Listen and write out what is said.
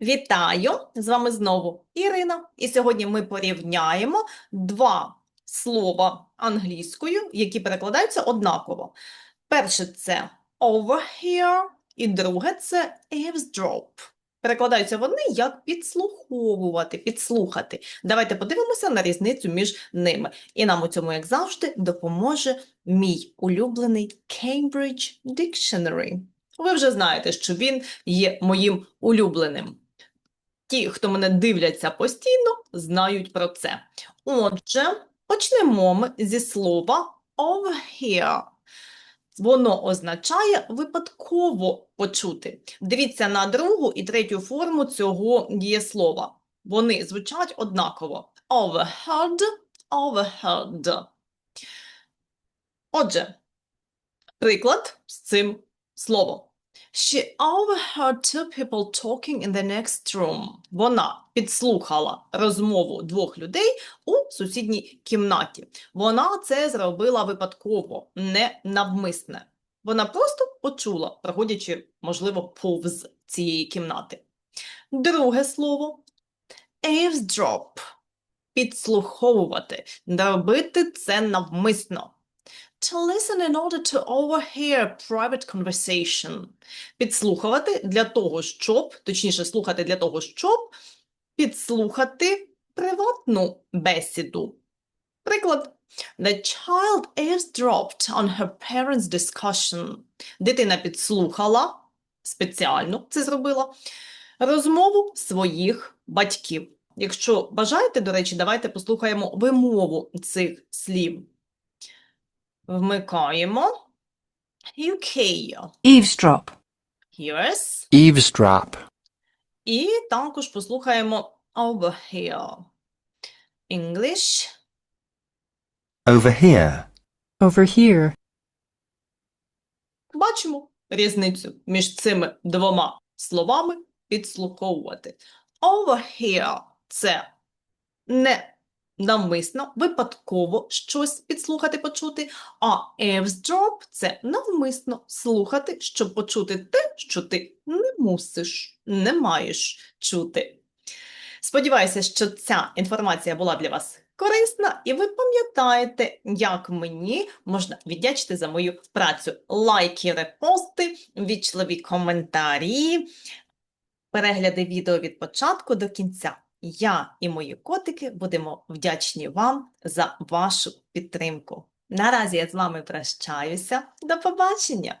Вітаю! З вами знову Ірина. І сьогодні ми порівняємо два слова англійською, які перекладаються однаково. Перше це overhear, і друге це eavesdrop. Перекладаються вони як підслуховувати, підслухати. Давайте подивимося на різницю між ними. І нам у цьому, як завжди, допоможе мій улюблений Cambridge Dictionary. Ви вже знаєте, що він є моїм улюбленим. Ті, хто мене дивляться постійно, знають про це. Отже, почнемо ми зі слова overhear. Воно означає випадково почути. Дивіться на другу і третю форму цього дієслова. Вони звучать однаково. Overheard, overheard. Отже, приклад з цим словом. She overheard two people talking in the next room. Вона підслухала розмову двох людей у сусідній кімнаті. Вона це зробила випадково, не навмисне. Вона просто почула, проходячи, можливо, повз цієї кімнати. Друге слово eavesdrop. Підслуховувати, робити це навмисно. To listen in order to overhear private conversation. Підслухувати для того, щоб, точніше, слухати для того, щоб підслухати приватну бесіду. Приклад. The child eavesdropped on her parents' discussion. Дитина підслухала, спеціально це зробила, розмову своїх батьків. Якщо бажаєте, до речі, давайте послухаємо вимову цих слів. Вмикаємо. UK. Eavesdrop. Here's. Eavesdrop. І також послухаємо overhear. English. Overhear. Overhear. Бачимо різницю між цими двома словами підслуховувати. Overhear – це не навмисно, випадково щось підслухати, почути, а eavesdrop – це навмисно слухати, щоб почути те, що ти не мусиш, не маєш чути. Сподіваюся, що ця інформація була для вас корисна, і ви пам'ятаєте, як мені можна віддячити за мою працю. Лайки, репости, вічливі коментарі, перегляди відео від початку до кінця. Я і мої котики будемо вдячні вам за вашу підтримку. Наразі я з вами прощаюся. До побачення!